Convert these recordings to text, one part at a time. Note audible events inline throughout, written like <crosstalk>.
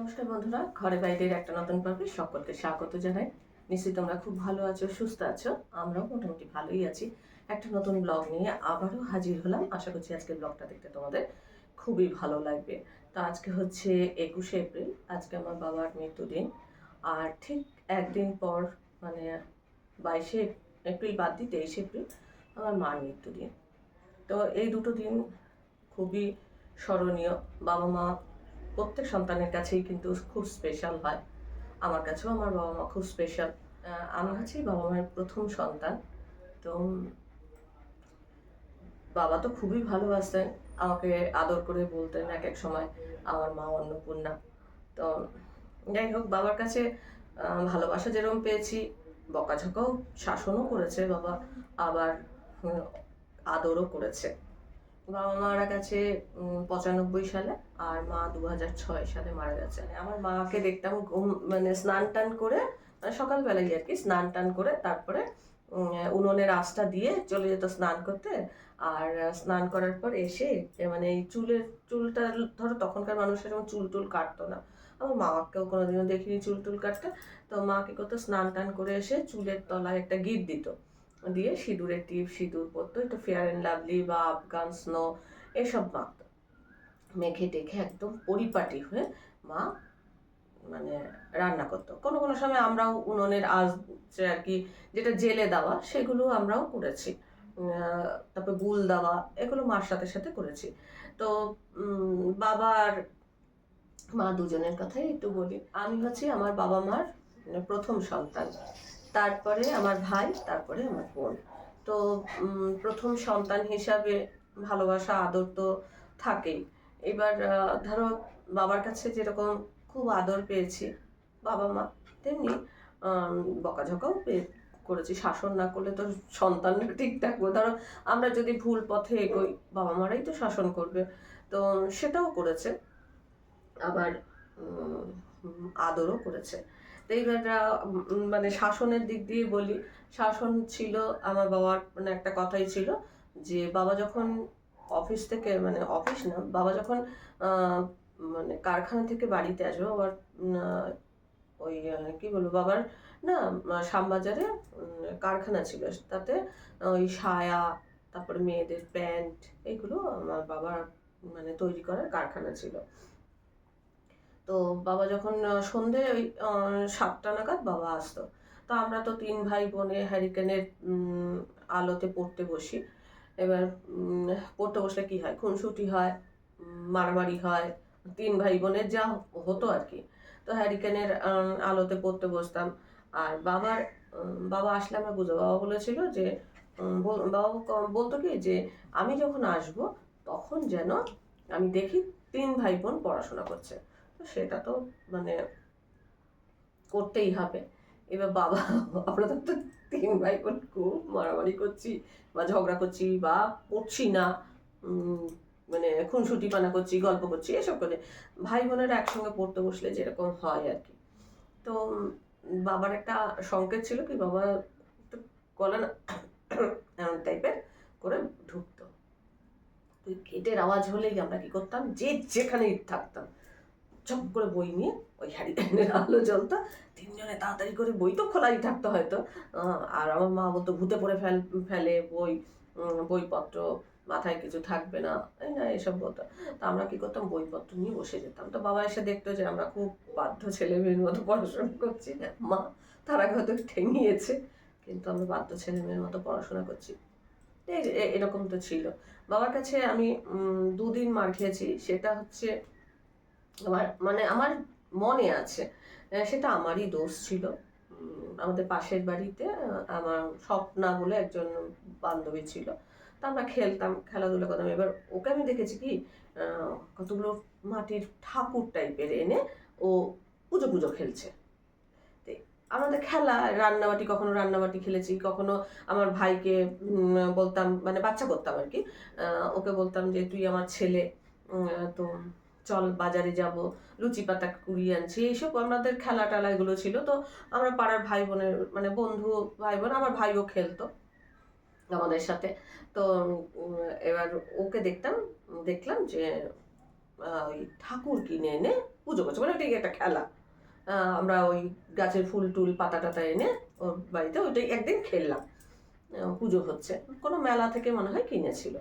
নমস্কার বন্ধুরা, ঘরে বাইরের একটা নতুন পর্বে সকলকে স্বাগত জানাই। নিশ্চয়ই তোমরা খুব ভালো আছো, সুস্থ আছো, আমরাও মোটামুটি ভালোই আছি। একটা নতুন ব্লগ নিয়ে আবারও হাজির হলাম। আশা করছি আজকে ব্লগটা দেখতে তোমাদের খুবই ভালো লাগবে। তো আজকে হচ্ছে একুশে এপ্রিল, আজকে আমার বাবার মৃত্যুদিন। আর ঠিক একদিন পর মানে বাইশে এপ্রিল বাদ দিয়ে তেইশে এপ্রিল, আমার মার মৃত্যুদিন। তো এই দুটো দিন খুবই স্মরণীয়। বাবা মা প্রত্যেক সন্তানের কাছেই কিন্তু খুব স্পেশাল হয়। আমার কাছেও আমার বাবা মা খুব স্পেশাল আমার হচ্ছি বাবা মায়ের প্রথম সন্তান। তো বাবা তো খুবই ভালোবাসতেন, আমাকে আদর করে বলতেন এক এক সময়, আমার মা অন্নপূর্ণা। তো যাই হোক, বাবার কাছে ভালোবাসা যেরকম পেয়েছি, বকাঝকাও শাসনও করেছে বাবা, আবার আদরও করেছে। বাবা মারা গেছে পঁচানব্বই সালে আর মা দু হাজার ছয় সালে মারা গেছে। আমার মাকে দেখতাম ঘুম মানে স্নান টান করে মানে সকালবেলায় আর কি, স্নান টান করে তারপরে উনুনের আঁচটা দিয়ে চলে যেত স্নান করতে। আর স্নান করার পর এসে মানে এই চুলের, চুলটা ধরো তখনকার মানুষের যেমন চুল টুল কাটতো না। আমার মাকেও কোনোদিনও দেখিনি চুল টুল কাটতে। তো মাকে কি করতো স্নান টান করে এসে চুলের তলায় একটা গিট দিত। দিয়ে সিঁদুরের টিপ সিঁদুর পরতো। একটু ফেয়ার অ্যান্ড লাভলি বা আফগান স্নো, এসব মাখতো মেখে টেখে একদম পরিপাটি হয়ে মা মানে রান্না করতো। কোনো কোনো সময় আমরাও উনুনের আজ আর কি, যেটা জেলে দেওয়া, সেগুলো আমরাও করেছি। তারপর গুল দেওয়া, এগুলো মার সাথে সাথে করেছি। তো বাবার মা দুজনের কথাই একটু বলি। আমি হচ্ছি আমার বাবা মার মানে প্রথম সন্তান। তারপরে আমার ভাই, তারপরে আমার বোন। তো প্রথম সন্তান হিসাবে ভালোবাসা, আদর তো থাকেই। এবার ধরো বাবার কাছে যেরকম খুব আদর পেয়েছি, বাবা মা তেমনি বকাঝকাও পেয়ে করেছি। শাসন না করলে তো সন্তানরা ঠিক থাকব। ধরো আমরা যদি ভুল পথে এগোই, বাবা মারাই তো শাসন করবে। তো, সেটাও করেছে। আবার আদরও করেছে। আহ, মানে শাসনের দিক দিয়ে বলি শাসন ছিল আমার বাবার মানে একটা কথাই ছিল যে বাবা যখন অফিস থেকে মানে অফিস না বাবা যখন মানে কারখানা থেকে বাড়িতে আসবে আবার ওই কি বলব বাবার না আহ, শ্যামবাজারে কারখানা ছিল। তাতে ওই সায়া তারপরে মেয়েদের প্যান্ট এগুলো আমার বাবার মানে তৈরি করার কারখানা ছিল। তো বাবা যখন সন্ধে ওই সাতটা নাগাদ বাবা আসতো। তো আমরা তো তিন ভাই বোনে হ্যারিকেনের আলোতে পড়তে বসি। এবার পড়তে বসলে কি হয়? খুনসুটি হয়, মারামারি হয়, তিন ভাই বোনের যা হতো আর কি। তো হ্যারিকেনের আলোতে পড়তে বসতাম। আর বাবার বাবা আসলে আমরা বুঝব বাবা বলেছিল যে বাবা বলতো কি যে, আমি যখন আসব তখন যেন আমি দেখি তিন ভাই বোন পড়াশোনা করছে। সেটা তো মানে করতেই হবে। এবার বাবা, আমরা তো তিন ভাই বোন খুব মারামারি করছি বা ঝগড়া করছি বা পড়ছি না মানে খুনসুটি পানা করছি, গল্প করছি, এসব করে ভাই বোনেরা একসঙ্গে পড়তে বসলে যেরকম হয় আর কি। তো বাবার একটা সংকেত ছিল কি বাবা একটু গলা এমন টাইপের করে ঢুকতো। তো গেটের আওয়াজ হলেই আমরা কি করতাম? যে যেখানেই থাকতাম। চপ করে বই নিয়ে ওই হ্যারিকেনের আলো জ্বলতো তিনজনে তাড়াতাড়ি করে বই তো খোলাই থাকতো হয়তো। আর আমার মা বলতো, ভূতে পড়ে ফেল, ফেলে বই বইপত্র, মাথায় কিছু থাকবে না। এই না, এসব বলতো। তা আমরা কী করতাম, বইপত্র নিয়ে বসে যেতাম। তো বাবা এসে দেখতো যে আমরা খুব বাধ্য ছেলে মেয়ের মতো পড়াশোনা করছি। মা, তার হয়তো ঠেঙিয়েছে, কিন্তু আমরা বাধ্য ছেলে মেয়ের মতো পড়াশোনা করছি। এরকম তো ছিল। বাবার কাছে আমি দুদিন মার খেয়েছি। সেটা হচ্ছে আমার মানে আমার মনে আছে সেটা আমারই দোষ ছিল। আমাদের পাশের বাড়িতে আমার স্বপ্না বলে একজন বান্ধবী ছিল। তা আমরা খেলতাম, খেলাধুলা করতাম। এবার ওকে আমি দেখেছি কি কতগুলো মাটির ঠাকুর টাইপের এনে ও পুজো পুজো খেলছে। আমাদের খেলা, রান্নাবাটি, কখনো রান্নাবাটি খেলেছি, কখনো আমার ভাইকে বলতাম মানে বাচ্চা করতাম আর কি। ওকে বলতাম যে, তুই আমার ছেলে তো চল বাজারে যাব, লুচি পাতা কুড়িয়ে আনছি, এইসব আমাদের খেলা টেলা এগুলো ছিল। তো আমরা পাড়ার ভাই বোনের মানে বন্ধু ভাই বোন, আমার ভাইও খেলতো আমাদের সাথে। তো এবার ওকে দেখতাম, দেখলাম যে ওই ঠাকুর কিনে এনে পুজো করছে মানে ওইটাই একটা খেলা? আমরা ওই গাছের ফুল টুল, পাতা টাতা এনে ওর বাড়িতে ওইটাই একদিন খেললাম। পুজো হচ্ছে। কোনো মেলা থেকে মনে হয় কিনেছিল।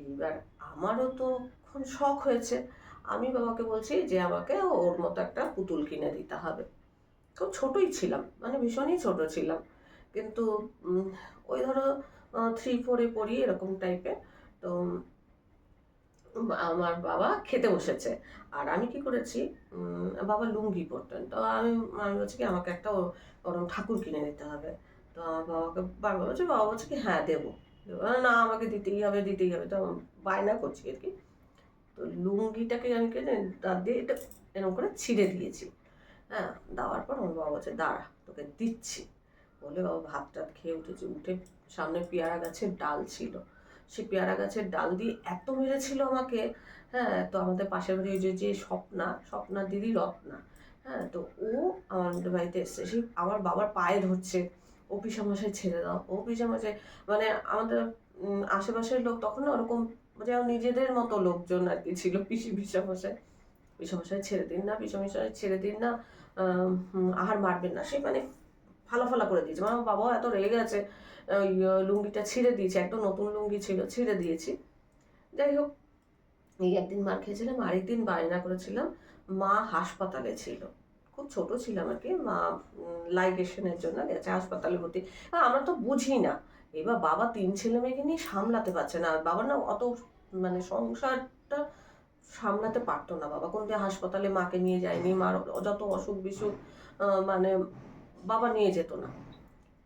এইবার আমারও তো এখন শখ হয়েছে। আমি বাবাকে বলছি যে আমাকে ওর মতো একটা পুতুল কিনে দিতে হবে। খুব ছোটই ছিলাম মানে ভীষণই ছোট ছিলাম। কিন্তু ওই ধরো থ্রি ফোরে পড়ি এরকম টাইপের তো আমার বাবা খেতে বসেছে। আর আমি কি করেছি বাবা লুঙ্গি পরতেন। তো আমি আমি বলছি কি, আমাকে একটা ও- ওরম ঠাকুর কিনে দিতে হবে। তো আমার বাবাকে বারবার বলছে, বাবা বলছে কি হ্যাঁ দেবো। না, আমাকে দিতেই হবে দিতেই হবে। তো বায়না করছি আর কি। তো লুঙ্গিটাকে আমি কেটে দাঁত দিয়ে এটা এরকম করে ছিঁড়ে দিয়েছি। হ্যাঁ দেওয়ার পর আমার বাবা বলছে, দাঁড়া, তোকে দিচ্ছি। বলে বাবা ভাত টাত খেয়ে উঠেছে। উঠে সামনে পেয়ারা গাছের ডাল ছিল। সে পেয়ারা গাছের ডাল দিয়ে এত মেরেছিল আমাকে হ্যাঁ তো আমাদের পাশের বাড়ি ওই যে যে স্বপ্না স্বপ্না দিদি রত্না হ্যাঁ তো ও আমাদের বাড়িতে এসছে। সে আমার বাবার পায়ে ধরছে। ও পিসামশাই ছেড়ে দাও, ও পিসামশাই মানে আমাদের আশেপাশের লোক তখন না ওরকম যেন নিজেদের মতো লোকজন আর কি ছিল পিসি পিসামশাই। পিসামশাই ছেড়ে দিন না, পিসামশাই ছেড়ে দিন না আহার মারবেন না। সে মানে ফালাফালা করে দিয়েছে। আমার বাবাও এত রেগে গেছে ওই লুঙ্গিটা ছিঁড়ে দিয়েছে, একটা নতুন লুঙ্গি ছিল, ছিঁড়ে দিয়েছি। যাই হোক, এই একদিন মার খেয়েছিলাম, আরেকদিন বায়না করেছিলাম। মা হাসপাতালে ছিল। খুব ছোট ছিলাম আর কি। মা লাইগেশনের জন্য গেছে হাসপাতালে ভর্তি। আর আমরা তো বুঝি না এবার বাবা তিন ছেলে মেয়েকে নিয়ে সামলাতে পারছে না। আর বাবা না অত মানে সংসারটা সামলাতে পারতো না। বাবা কোনদিন হাসপাতালে মাকে নিয়ে যায়নি, মার যত অসুখ বিসুখ মানে বাবা নিয়ে যেত না।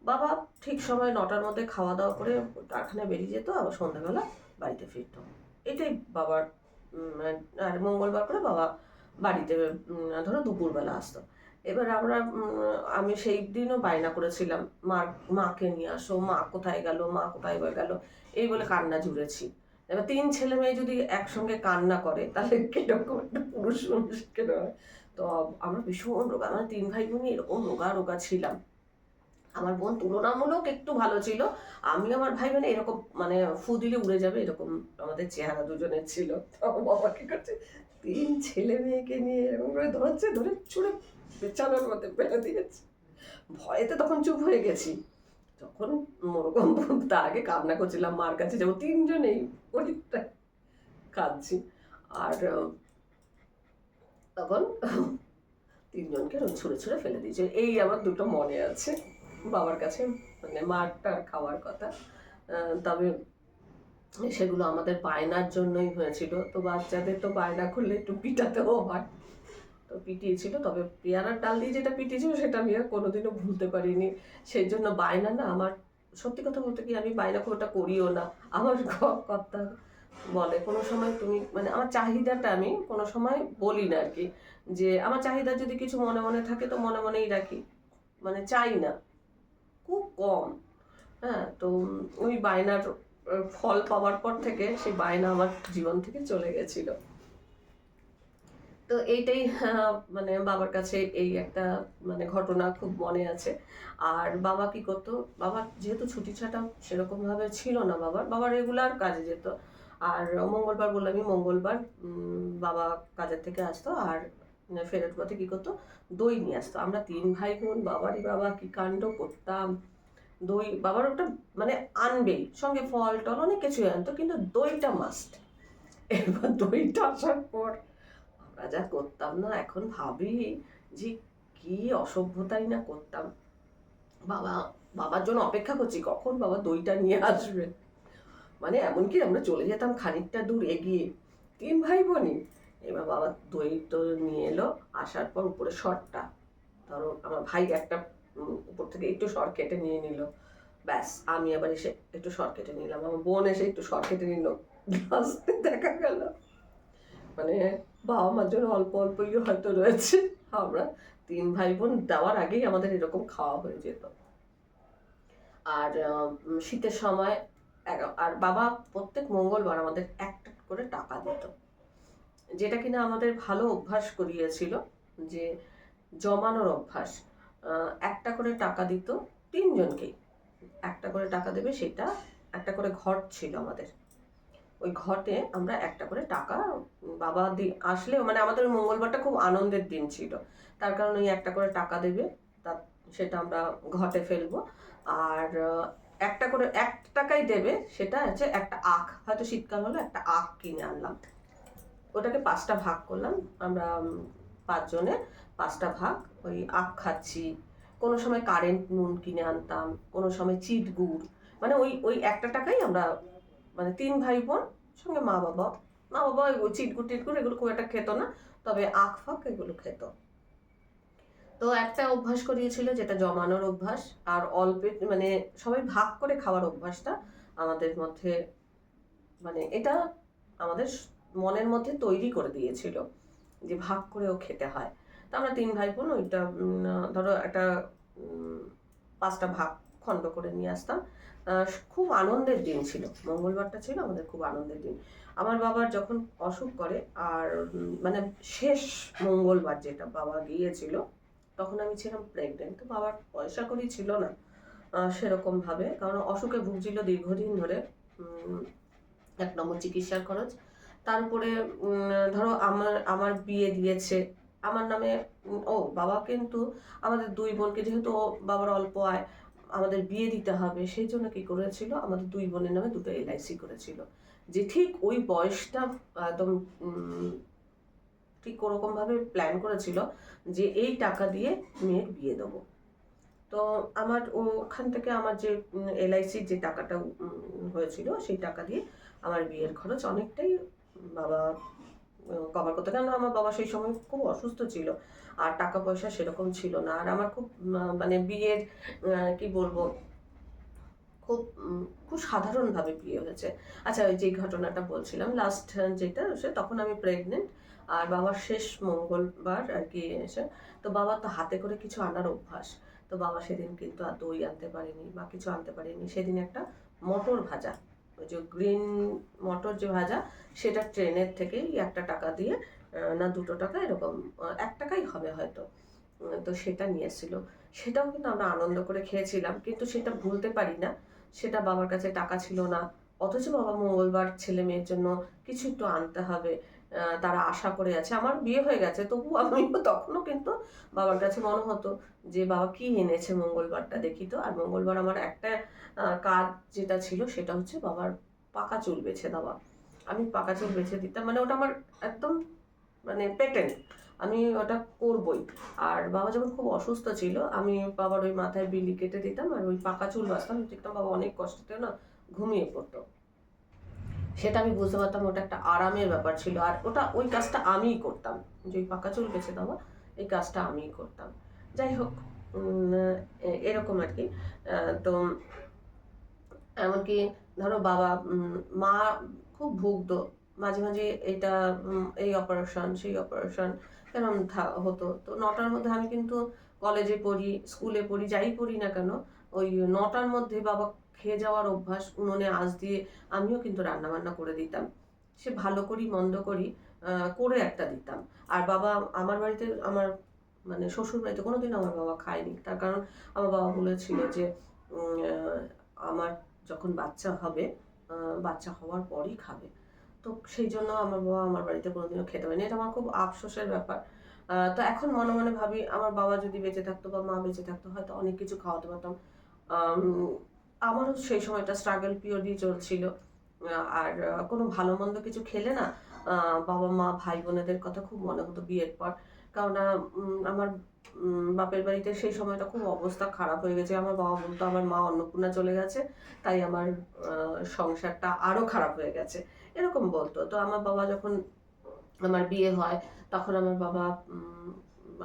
বাবা ঠিক সময় নটার মধ্যে খাওয়া দাওয়া করে কারখানায় বেরিয়ে যেত, আবার সন্ধ্যাবেলা বাড়িতে ফিরতো। এটাই বাবার আর মঙ্গলবার করে বাবা বাড়িতে ধরো দুপুরবেলা আসতো। এবার আমরা আমি সেই দিনও বায়না করেছিলাম, মা, মাকে নিয়ে আসো, মা কোথায় গেল, মা কোথায় গেল, এই বলে কান্না জুড়েছি। এবার তিন ছেলে মেয়ে যদি একসঙ্গে কান্না করে, তাহলে কীরকম একটা পুরুষ মানুষ কেন হয়? তো আমরা ভীষণ রোগা মানে তিন ভাই বোনই এরকম রোগা রোগা ছিলাম। আমার বোন তুলনামূলক একটু ভালো ছিল, আমি আমার ভাই মানে এরকম মানে ফু দিলে উড়ে যাবে এরকম আমাদের চেহারা দুজনের ছিল। তো আমার বাবা কি করছে? তিন ছেলে মেয়েকে নিয়ে এরকম করে ধরছে, ধরে ছুঁড়ে বিছানার মধ্যে ফেলে দিয়েছে। ভয়েতে তখন চুপ হয়ে গেছি। যখন ওরকম তার আগে কান্না করছিলাম, মার কাছে যাব, তিনজনেই অনেকটা কাঁদছি। আর তখন তিনজনকে ছুঁড়ে ছুঁড়ে ফেলে দিয়েছে। এই আমার দুটো মনে আছে বাবার কাছে মানে মারটার খাওয়ার কথা। তবে সেগুলো আমাদের বায়নার জন্যই হয়েছিল। তো বাচ্চাদের তো বায়না করলে একটু পিটাতেও হয়। তো পিটিয়েছিল, তবে পেয়ারার ডাল দিয়ে যেটা পিটিয়েছিল সেটা আমি আর কোনোদিনও ভুলতে পারিনি। সেই জন্য বায়না না, আমার সত্যি কথা বলতে কি আমি বায়না খুব একটা করিও না। আমার ক- কর্তা বলে, কোনো সময় তুমি মানে আমার চাহিদাটা আমি কোনো সময় বলি না আর কি যে আমার চাহিদা যদি কিছু মনে মনে থাকে তো মনে মনেই রাখি। মানে চাই না, খুব কম। হ্যাঁ তো ওই বায়নার ফল পাওয়ার পর থেকে সেই বায়না আমার জীবন থেকে চলে গেছিল। তো এইটাই মানে বাবার কাছে এই একটা মানে ঘটনা খুব মনে আছে। আর বাবা কি করতো, বাবা যেহেতু ছুটি ছাটা সেরকম ভাবে ছিল না বাবার, বাবা রেগুলার কাজে যেত। আর মঙ্গলবার বললামই, মঙ্গলবার বাবা কাজের থেকে আসতো আর ফেরত পথে কি করতো, দই নিয়ে আসতো। আমরা তিন ভাই বোন বাবারই বাবা, কি কাণ্ড করতাম। দই, বাবার ওটা মানে আনবেই, সঙ্গে ফল টল অনেক কিছুই আনতো, কিন্তু দইটা মাস্ট এবার দইটা আসার পর আমরা যা করতাম না, এখন ভাবি যে কি অসভ্যতাই না করতাম। বাবা, বাবার জন্য অপেক্ষা করছি, কখন বাবা দইটা নিয়ে আসবে? মানে এমনকি আমরা চলে যেতাম খানিকটা দূর এগিয়ে। তিন ভাই বোনই এবার বাবা দই তো নিয়ে এলো, আসার পর উপরে শর্টটা ধরো আমার ভাই একটা উপর থেকে একটু সর কেটে নিয়ে নিল। ব্যাস, আমি আবার এসে একটু সর কেটে নিলাম। আমার বোন এসে একটু সর কেটে নিল। <laughs> দেখা গেল। মানে বাবা মার জন্য অল্প অল্পই হয়তো রয়েছে। আমরা তিন ভাই বোন দেওয়ার আগেই আমাদের এরকম খাওয়া হয়ে যেত। আর শীতের সময় আর বাবা প্রত্যেক মঙ্গলবার আমাদের একটা করে টাকা দিত। যেটা কিনা আমাদের ভালো অভ্যাস করিয়েছিল যে জমানোর অভ্যাস। একটা করে টাকা দিত তিনজনকেই। একটা করে টাকা দেবে সেটা একটা করে ঘর ছিল আমাদের। ওই ঘটে আমরা একটা করে টাকা বাবা আসলে মানে আমাদের মঙ্গলবারটা খুব আনন্দের দিন ছিল। তার কারণে ওই একটা করে টাকা দেবে, তা সেটা আমরা ঘটে ফেলব। আর একটা করে এক টাকাই দেবে, সেটা হচ্ছে একটা আখ। হয়তো শীতকাল হলো একটা আখ কিনে আনলাম। ওটাকে পাঁচটা ভাগ করলাম। আমরা পাঁচজনে পাঁচটা ভাগ ওই আখ খাচ্ছি। কোনো সময় কারেন্ট নুন কিনে আনতাম, কোনো সময় চিট গুড়। মানে ওই ওই একটা টাকাই আমরা মানে তিন ভাই বোন সঙ্গে মা বাবা। মা বাবা ওই চিটগুড় টিটগুড় এগুলো খুব একটা খেত না, তবে আখ ফাঁক এগুলো খেত। তো একটা অভ্যাস করিয়েছিল যেটা জমানোর অভ্যাস, আর অল্পে মানে সবাই ভাগ করে খাওয়ার অভ্যাসটা আমাদের মধ্যে মানে এটা আমাদের মনের মধ্যে তৈরি করে দিয়েছিল যে ভাগ করেও খেতে হয়। তো আমরা তিন ভাই বোন ওইটা ধরো একটা পাঁচটা ভাগ খণ্ড করে নিয়ে আসতাম। খুব আনন্দের দিন ছিল। মঙ্গলবারটা ছিল আমাদের খুব আনন্দের দিন। আমার বাবার যখন অসুখ করে আর মানে শেষ মঙ্গলবার যেটা বাবা গিয়েছিল তখন আমি ছিলাম প্রেগনেন্ট তো বাবার পয়সা করি ছিল না আহ, সেরকম ভাবে কারণ অসুখে ভুগছিল দীর্ঘদিন ধরে এক নম্বর চিকিৎসার খরচ। তারপরে ধরো আমার আমার বিয়ে দিয়েছে। আমার নামে ও বাবা কিন্তু আমাদের দুই বোনকে যেহেতু বাবার অল্প আয় আমাদের বিয়ে দিতে হবে। সেই জন্য কি করেছিল? আমাদের দুই বোনের নামে দুটো এলআইসি করেছিল। যে ঠিক ওই বয়সটা, একদম ঠিক ওরকম ভাবে প্ল্যান করেছিল যে এই টাকা দিয়ে মেয়ের বিয়ে দেবো। তো আমার ওখান থেকে আমার যে এলআইসির যে টাকাটা হয়েছিল, সেই টাকা দিয়ে আমার বিয়ের খরচ অনেকটাই বাবা কভার করতে। কেন আমার বাবা সেই সময় খুব অসুস্থ ছিল আর টাকা পয়সা সেরকম ছিল না। আর আমার খুব মানে বিয়ের কি বলব, খুব খুব সাধারণভাবে বিয়ে হয়েছে। আচ্ছা ওই যে ঘটনাটা বলছিলাম লাস্ট যেটা, সে তখন আমি প্রেগনেন্ট আর বাবার শেষ মঙ্গলবার আর কি এসে, তো বাবা তো হাতে করে কিছু আনার অভ্যাস। তো বাবা সেদিন কিন্তু আর দই আনতে পারেনি বা কিছু আনতে পারেনি। সেদিন একটা মটর ভাজা ওই যে গ্রিন মটর যে ভাজা, সেটা ট্রেনের থেকেই একটা টাকা দিয়ে না দুটো টাকা, এরকম এক টাকাই হবে হয়তো। তো সেটা নিয়ে এসেছিল। সেটাও কিন্তু আমরা আনন্দ করে খেয়েছিলাম, কিন্তু সেটা ভুলতে পারি না। সেটা বাবার কাছে টাকা ছিল না। অথচ বাবা মঙ্গলবার ছেলে মেয়ের জন্য কিছু একটু আনতে হবে। তারা আশা করে আছে। আমার বিয়ে হয়ে গেছে, তবু আমিও <laughs> তখনও কিন্তু বাবার কাছে মনে হতো যে, বাবা, কি এনেছে মঙ্গলবারটা দেখি তো? আর মঙ্গলবার আমার একটা কাজ যেটা ছিল, সেটা হচ্ছে বাবার পাকা চুল বেছে দেওয়া। আমি পাকা চুল বেছে দিতাম মানে ওটা আমার একদম মানে পেটেন্ট আমি ওটা করবই। আর বাবা যখন খুব অসুস্থ ছিল, আমি বাবার ওই মাথায় বিলি কেটে দিতাম আর ওই পাকা চুল বাঁচতাম। দেখতাম বাবা অনেক কষ্টতে না ঘুমিয়ে পড়তো। সেটা আমি বুঝতে পারতাম, ওটা একটা আরামের ব্যাপার ছিল। আর ওটা, ওই কাজটা আমিই করতাম। যে ওই পাকা চুল বেছে দেওয়া, এই কাজটা আমিই করতাম। যাই হোক এরকম আর কি। তো এমনকি ধরো বাবা মা খুব ভুগতো। মাঝে মাঝে এটা এই অপারেশন সেই অপারেশন এরকম হতো। তো নটার মধ্যে আমি কিন্তু কলেজে পড়ি স্কুলে পড়ি, যাই পড়ি না কেন, ওই নটার মধ্যে বাবা খেয়ে যাওয়ার অভ্যাস উনুনে আঁচ দিয়ে আমিও কিন্তু রান্না বান্না করে দিতাম। সে ভালো করি, মন্দ করি করে একটা দিতাম। আর বাবা আমার বাড়িতে, আমার মানে শ্বশুর বাড়িতে কোনোদিন আমার বাবা খায়নি। তার কারণ আমার বাবা বলেছিল যে আমার যখন বাচ্চা হবে বাচ্চা হওয়ার পরই খাবে। তো সেই জন্য আমার বাবা আমার বাড়িতে কোনোদিনও খেতে পারেনি। এটা আমার খুব আফসোসের ব্যাপার। তো এখন মনে মনে ভাবি, আমার বাবা যদি বেঁচে থাকতো বা মা বেঁচে থাকতো, হয়তো অনেক কিছু খাওয়াতে পারতাম। আমারও সেই সময়টা স্ট্রাগল পিরিয়ডই চলছিল। আর কোনো ভালো মন্দ কিছু খেলে না বাবা, মা, ভাই, বোনেদের কথা খুব মনে হতো বিয়ের পর। কারণ আমার বাপের বাড়িতে সেই সময়টা খুব অবস্থা খারাপ হয়ে গেছে। আমার বাবা বলতো, আমার মা অন্নপূর্ণা চলে গেছে, তাই আমার সংসারটা আরও খারাপ হয়ে গেছে। এরকম বলতো। তো আমার বাবা যখন আমার বিয়ে হয়, তখন আমার বাবা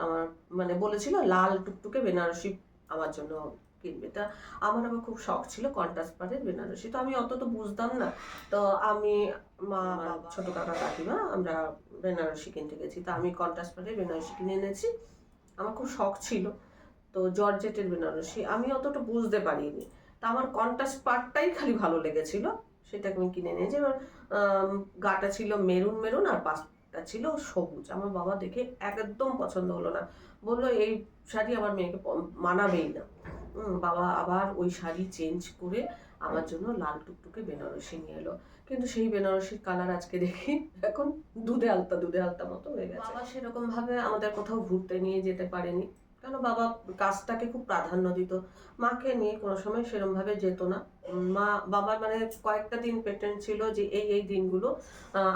আমার মানে বলেছিল, লাল টুকটুকে বেনারসি আমার জন্য কিনবে। তা আমার আবার খুব শখ ছিল কন্ট্রাস্ট পাড়ের বেনারসি। তো আমি অত তো বুঝতাম না। তো আমি, মা ছোট কাকা, কাকিমা, আমরা বেনারসি কিনতে গেছি। তো আমি কন্ট্রাস্ট পাড়ের বেনারসি কিনে এনেছি। আমার খুব শখ ছিল। তো জর্জেটের বেনারসি। আমি অতটা বুঝতে পারিনি। তা আমার কন্ট্রাস্ট পার্টটাই খালি ভালো লেগেছিল। সেটাকে আমি কিনে নিয়েছি এবার গাটা ছিল মেরুন মেরুন আর পাঁচটা ছিল সবুজ। আমার বাবা দেখে একদম পছন্দ হলো না। বলল, এই শাড়ি আমার মেয়েকে মানাবেই না। বাবা আবার ওই শাড়ি চেঞ্জ করে আমার জন্য লাল টুকটুকে বেনারসি নিয়ে এলো। কিন্তু সেই বেনারসির কালার আজকে দেখি এখন দুধে আলতা দুধে আলতা মতো হয়ে গেছে। বাবা সেরকম ভাবে আমাদের কোথাও ঘুরতে নিয়ে যেতে পারেনি। কেন বাবা কাজটাকে খুব প্রাধান্য দিত। মাকে নিয়ে কোনো সময় সেরকম ভাবে যেত না। মা, বাবার মানে কয়েকটা দিন পেটেন্ট ছিল যে এই এই দিনগুলো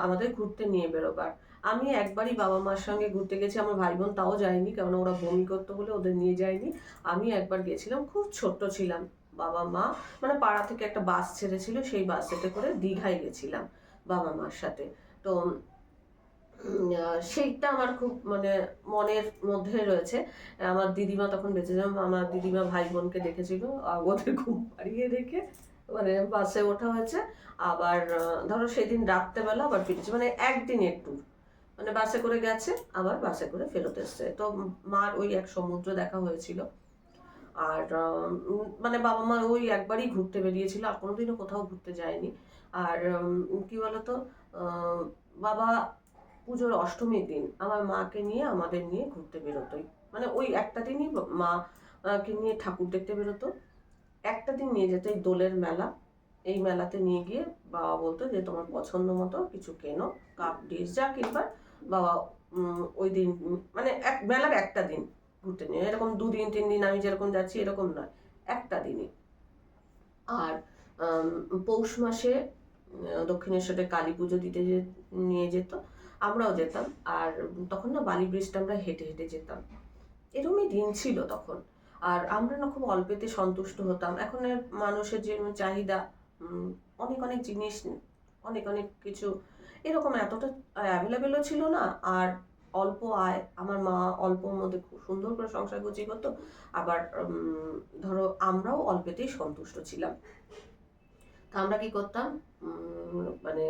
আমাদের ঘুরতে নিয়ে বেরোবার। আমি একবারই বাবা মার সঙ্গে ঘুরতে গেছি, আমার ভাই বোন তাও যায়নি কারণ ওরা বমি করতো বলে ওদের নিয়ে যায়নি। আমি একবার গেছিলাম, খুব ছোট্ট ছিলাম বাবা মা মানে পাড়া থেকে একটা বাস ছেড়েছিল, সেই বাসেতে করে দীঘায় গেছিলাম বাবা মার সাথে। তো সেইটা আমার খুব মানে মনের মধ্যে রয়েছে। আমার দিদিমা তখন বেঁচে যান আমার দিদিমা ভাই বোনকে দেখেছিল ওদের ঘুম পাড়িয়ে রেখে মানে বাসে ওঠা হয়েছে। আবার ধরো সেদিন রাত্রেবেলা আবার ফিরেছে মানে একদিনের ট্যুর মানে বাসে করে গেছে, আবার বাসে করে ফেরত এসছে। তো মার ওই এক সমুদ্র দেখা হয়েছিল। আর মানে বাবা মা ওই একবারই ঘুরতে বেরিয়েছিল, আর কোনোদিনও কোথাও ঘুরতে যায়নি। আর কি বলতো বাবা পুজোর অষ্টমীর দিন আমার মাকে নিয়ে, আমাদের নিয়ে ঘুরতে বেরোতোই মানে ওই একটা দিনই মা কে নিয়ে ঠাকুর দেখতে বেরোতো। একটা দিন নিয়ে যেত এই দোলের মেলা। এই মেলাতে নিয়ে গিয়ে বাবা বলতো যে, তোমার পছন্দ মতো কিছু কেনো, কাপ, ডিশ, যা কিনবার বাবা ওই দিন মানে এক মেলার একটা দিন ঘুরতে নিয়ে। এরকম দুদিন তিন দিন আমি যেরকম যাচ্ছি, এরকম নয়, একটা দিনই। আর পৌষ মাসে দক্ষিণেশ্বরে কালী পুজো দিতে যে, নিয়ে যেত, আমরাও যেতাম। আর তখন না বালি ব্রিজটা আমরা হেঁটে হেঁটে যেতাম। এরকমই দিন ছিল তখন। আর আমরা না খুব অল্পেতে সন্তুষ্ট হতাম। এখন মানুষের যে চাহিদা অনেক অনেক জিনিস, অনেক অনেক কিছু এরকম এতটা অ্যাভেলেবেলও ছিল না। আর অল্প আয়, আমার মা অল্পর মধ্যে খুব সুন্দর করে সংসার গুছিয়ে করতো। আবার ধরো আমরাও অল্পেতেই সন্তুষ্ট ছিলাম। তা আমরা কি করতাম? মানে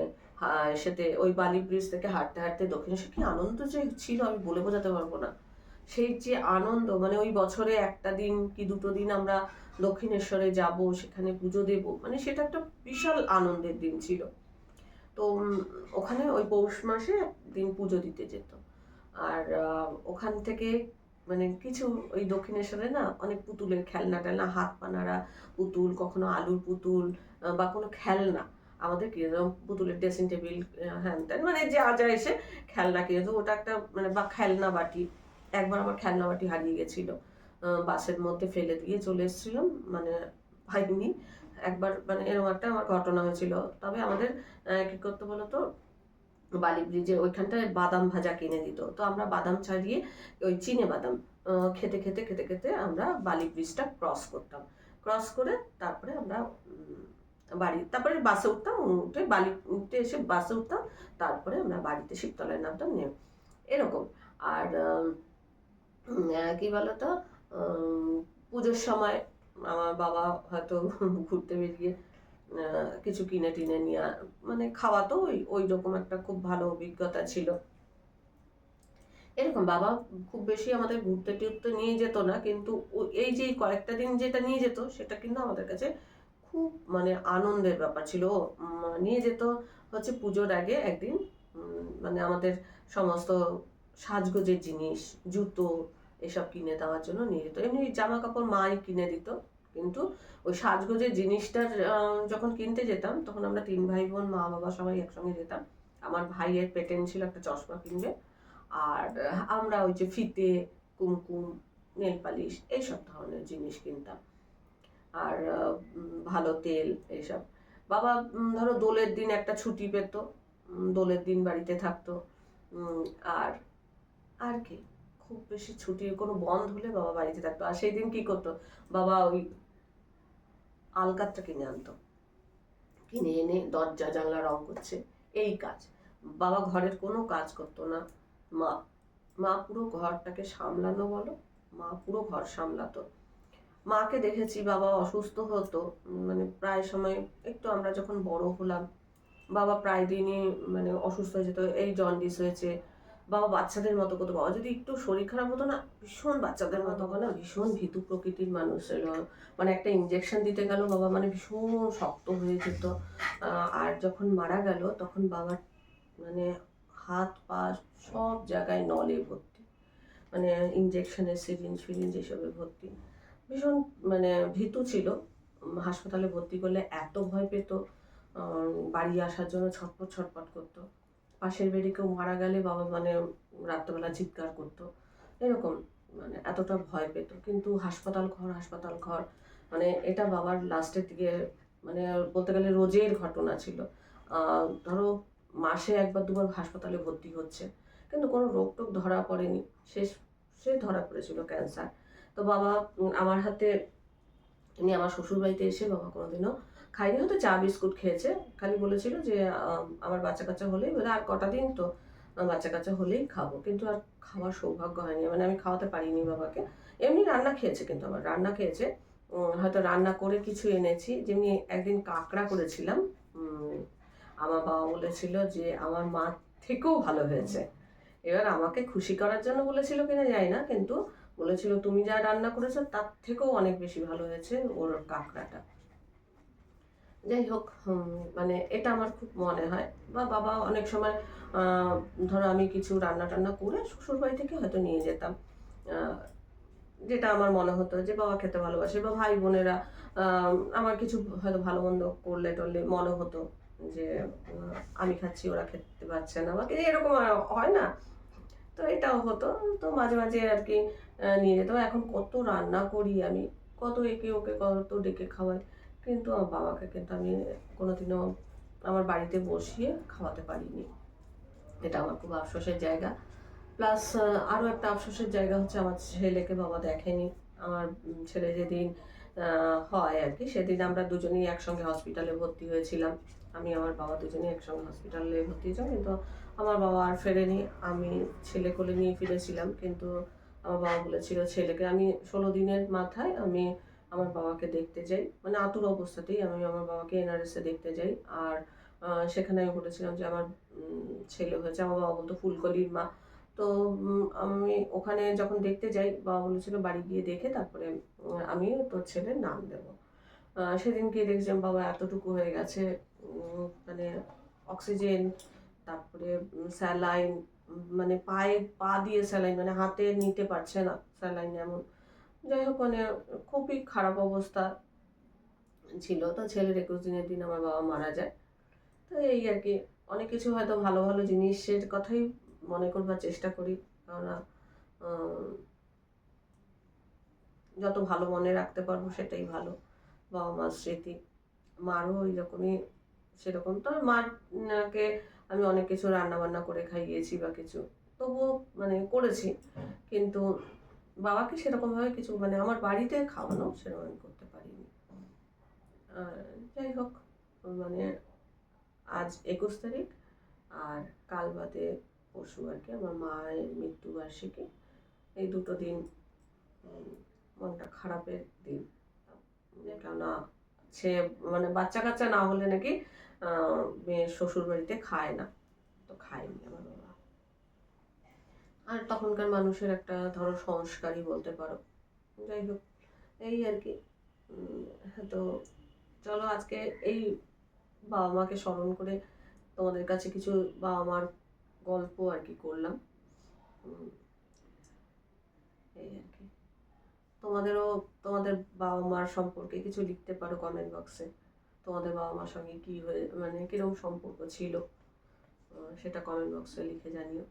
সেতে ওই বালি ব্রিজ থেকে হাঁটতে হাঁটতে দক্ষিণেশ্বর কি আনন্দ যে ছিল, আমি বলে বোঝাতে পারব না। সেই যে আনন্দ মানে ওই বছরে একটা দিন কি দুটো দিন আমরা দক্ষিণেশ্বরে যাব, সেখানে পুজো দেব মানে সেটা একটা বিশাল আনন্দের দিন ছিল। তো ওখানে ওই পৌষ মাসে দিন পুজো দিতে যেত। আর ওখান থেকে মানে কিছু ওই দক্ষিণেশ্বরে না অনেক পুতুলের খেলনা টেলনা, হাত পানারা পুতুল, কখনো আলুর পুতুল বা কোনো খেলনা। আমাদের কীরকম পুতুলের ড্রেসিং টেবিল হ্যান ত্যান মানে যা যা এসে খেলনা কিনে তো ওটা একটা মানে বা খেলনা বাটি, একবার আমার খেলনা বাটি হারিয়ে গেছিল। বাসের মধ্যে ফেলে দিয়ে চলে এসেছিলাম মানে পাইনি একবার মানে এরকম একটা আমার ঘটনা হয়েছিল। তবে আমাদের কি করতে বলতো? বালি ব্রিজে ওইখানটায় বাদাম ভাজা কিনে দিত। তো আমরা বাদাম ছাড়িয়ে ওই চিনে বাদাম খেতে খেতে খেতে খেতে আমরা বালি ব্রিজটা ক্রস করতাম। ক্রস করে তারপরে আমরা বাড়ি, তারপরে বাসে উঠতাম, উঠে বালি, উঠে এসে বাসে উঠতাম, তারপরে আমরা বাড়িতে শিবতলায় নামতাম, নিয়ে এরকম। আর কি বলতো? পুজোর সময় আমার বাবা হয়তো ঘুরতে বেরিয়ে কিছু কিনে টিনে নিয়ে মানে খাওয়া তো ওই ওই রকম একটা খুব ভালো অভিজ্ঞতা ছিল। এরকম বাবা খুব বেশি আমাদের ঘুরতে টুরতে নিয়ে যেত না, কিন্তু এই যে কয়েকটা দিন যেটা নিয়ে যেত, সেটা কিন্তু আমাদের কাছে খুব মানে আনন্দের ব্যাপার ছিল। নিয়ে যেত হচ্ছে পুজোর আগে একদিন মানে আমাদের সমস্ত সাজগোজের জিনিস, জুতো, এসব কিনে দেওয়ার জন্য নিয়ে যেত। এমনি জামা কাপড় মাই কিনে দিত। কিন্তু ওই সাজগোজের জিনিসটার যখন কিনতে যেতাম, তখন আমরা তিন ভাই বোন, মা, বাবা সবাই একসঙ্গে যেতাম। আমার ভাইয়ের পেটেন্ট ছিল একটা চশমা কিনবে, আর আমরা ওই যে ফিতে, কুমকুম, নেল পালিশ, এইসব ধরনের জিনিস কিনতাম। আর ভালো তেল, এইসব। বাবা ধরো দোলের দিন একটা ছুটি পেত দোলের দিন বাড়িতে থাকতো আর আর কি? খুব বেশি ছুটি কোনো বন্ধ হলে বাবা বাড়িতে থাকতো। আর সেই দিন কি করতো? বাবা ওই আলকাতটা কিনে আনতো। কিনে এনে দরজা, জানলা রং করছে। এই কাজ। বাবা ঘরের কোনো কাজ করতো না। মা মা পুরো ঘরটাকে সামলানো বলো? মা পুরো ঘর সামলাতো। মাকে দেখেছি বাবা অসুস্থ হতো। মানে প্রায় সময় একটু আমরা যখন বড় হলাম, বাবা প্রায় দিনই মানে অসুস্থ হয়ে যেত। এই জন্ডিস হয়েছে বাবা বাচ্চাদের মতো করতো বাবা যদি একটু শরীর খারাপ হতো না ভীষণ বাচ্চাদের মতো করে না? ভীষণ ভীতু প্রকৃতির মানুষ এলো মানে একটা ইঞ্জেকশন দিতে গেল বাবা মানে ভীষণ শক্ত হয়ে যেত। আর যখন মারা গেল তখন বাবার মানে হাত পা সব জায়গায় নলে ভর্তি। মানে ইঞ্জেকশনের সিরিঞ্জ ফিরিঞ্জ এসবে ভর্তি। ভীষণ মানে ভীতু ছিল। হাসপাতালে ভর্তি করলে এত ভয় পেত বাড়ি আসার জন্য ছটপট ছটপট করতো। পাশের বেডে কেউ মারা গেলে বাবা মানে রাত্রেবেলা চিৎকার করতো। এরকম মানে এতটা ভয় পেত। কিন্তু হাসপাতাল ঘর হাসপাতাল ঘর মানে এটা বাবার লাস্টের দিকে মানে বলতে গেলে রোজের ঘটনা ছিল। ধরো মাসে একবার দুবার হাসপাতালে ভর্তি হচ্ছে। কিন্তু কোনো রোগ টোগ ধরা পড়েনি। শেষ, সে ধরা পড়েছিল ক্যান্সার তো বাবা আমার হাতে এমনি আমার শ্বশুর বাড়িতে এসে বাবা কোনোদিনও খাইনি, হয়তো চা বিস্কুট খেয়েছে। খালি বলেছিল যে আমার বাচ্চা কাচ্চা হলেই বলে, আর কটা দিন তো বাচ্চা কাচ্চা হলেই খাব। কিন্তু আর খাওয়ার সৌভাগ্য হয়নি। মানে আমি খাওয়াতে পারিনি বাবাকে। এমনি রান্না খেয়েছে কিন্তু আমার রান্না খেয়েছে। হয়তো রান্না করে কিছু এনেছি। যেমনি একদিন কাঁকড়া করেছিলাম আমার বাবা বলেছিল যে, আমার মা থেকেও ভালো হয়েছে। এবার আমাকে খুশি করার জন্য বলেছিল কিনা জানি না, কিন্তু বলেছিল, তুমি যা রান্না করেছ, তার থেকেও অনেক বেশি ভালো হয়েছে ওর কাঁকড়াটা। যাই হোক মানে এটা আমার খুব মনে হয়। বা বাবা অনেক সময় ধরো আমি কিছু রান্না টান্না করে শ্বশুর বাড়ি থেকে হয়তো নিয়ে যেতাম। যেটা আমার মনে হতো যে বাবা খেতে ভালোবাসে বা ভাই বোনেরা আমার কিছু হয়তো ভালো মন্দ করলে টরলে মনে হতো যে আমি খাচ্ছি, ওরা খেতে পারছে না। বা এরকম হয় না। তো এটাও হতো। তো মাঝে মাঝে আর কি নিয়ে যেতাম। এখন কত রান্না করি আমি, কত একে ওকে কত ডেকে খাওয়াই। কিন্তু আমার বাবাকে কিন্তু আমি কোনোদিনও আমার বাড়িতে বসিয়ে খাওয়াতে পারিনি। এটা আমার খুব আফসোসের জায়গা। প্লাস আরও একটা আফসোসের জায়গা হচ্ছে আমার ছেলেকে বাবা দেখেনি। আমার ছেলে যেদিন হয় আর কি, সেদিন আমরা দুজনেই একসঙ্গে হসপিটালে ভর্তি হয়েছিলাম। আমি, আমার বাবা দুজনেই একসঙ্গে হসপিটালে ভর্তি হয়েছিলাম, কিন্তু আমার বাবা আর ফেরেনি। আমি ছেলে কোলে নিয়ে ফিরেছিলাম, কিন্তু আমার বাবা বলেছিল ছেলেকে, আমি ষোলো দিনের মাথায় আমি আমার বাবাকে দেখতে যাই। মানে আতুর অবস্থাতেই আমি আমার বাবাকে এনআরএসে দেখতে যাই। আর সেখানে আমি বলেছিলাম যে আমার ছেলে হয়েছে, আমার বাবা বলতো ফুলকলির মা। তো আমি ওখানে যখন দেখতে যাই, বাবা বলেছিল বাড়ি গিয়ে দেখে তারপরে আমি তোর ছেলের নাম দেব। সেদিন গিয়ে দেখছিলাম বাবা এতটুকু হয়ে গেছে মানে অক্সিজেন, তারপরে স্যালাইন মানে পায়ে পা দিয়ে স্যালাইন মানে হাতে নিতে পারছে না স্যালাইন এমন। যাই হোক মানে খুবই খারাপ অবস্থা ছিল। তো ছেলের একুশ দিনের দিন আমার বাবা মারা যায়। তো এই আর কি, অনেক কিছু হয়তো ভালো ভালো জিনিসের কথাই মনে করবার চেষ্টা করি। কেননা যত ভালো মনে রাখতে পারব সেটাই ভালো। বাবা মার স্মৃতি, মারও ওই রকমই সেরকম। তবে মাকে আমি অনেক কিছু রান্না বান্না করে খাইয়েছি বা কিছু, তবুও মানে করেছি। কিন্তু বাবাকে সেরকমভাবে কিছু মানে আমার বাড়িতে খাওয়ানো সেরকম আমি করতে পারিনি। আর যাই হোক মানে আজ একুশ তারিখ, আর কাল বাদে পরশু আর কি আমার মায়ের মৃত্যুবার্ষিকী। এই দুটো দিন মনটা খারাপের দিন। কেননা সে মানে বাচ্চা কাচ্চা না হলে নাকি মেয়ে শ্বশুর বাড়িতে খায় না। তো খায়নি আমার বাবা। আর তখনকার মানুষের একটা, ধরো, সংস্কারই বলতে পারো। যাই হোক, এই আর কি। তো চলো, আজকে এই বাবা মাকে স্মরণ করে তোমাদের কাছে কিছু বাবা মার গল্প আর কি করলাম। এই আর কি। তোমাদেরও, তোমাদের বাবা মার সম্পর্কে কিছু লিখতে পারো কমেন্ট বক্সে তোমাদের বাবা মার সঙ্গে কি হয়ে মানে কীরকম সম্পর্ক ছিল সেটা কমেন্ট বক্সে লিখে জানিও।